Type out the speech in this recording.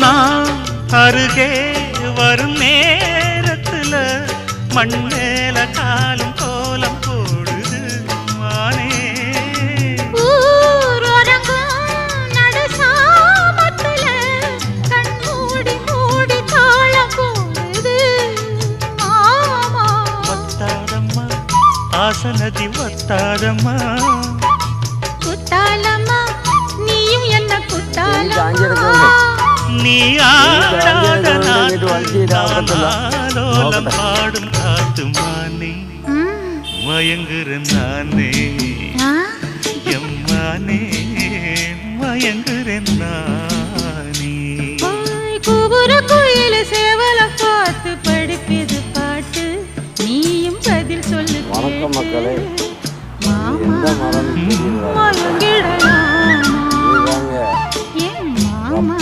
நான் அருகே வரும் நேரத்துல மண் மேல காலும் கோலம் போடுது மானே. ஊரடங்கும் நடுசாமத்துல கண் நானாலோலம் பாடும் காத்து மானே. மயங்குற நானே. எம்மானே மயங்குறேன் நானே. கூவுற குயில சேவல பார்த்து படிப்பது பாட்டு. நீயும் பதில் சொல்லு வணக்கம் மக்களே. மாமா மயங்கிடலாமா மாமா?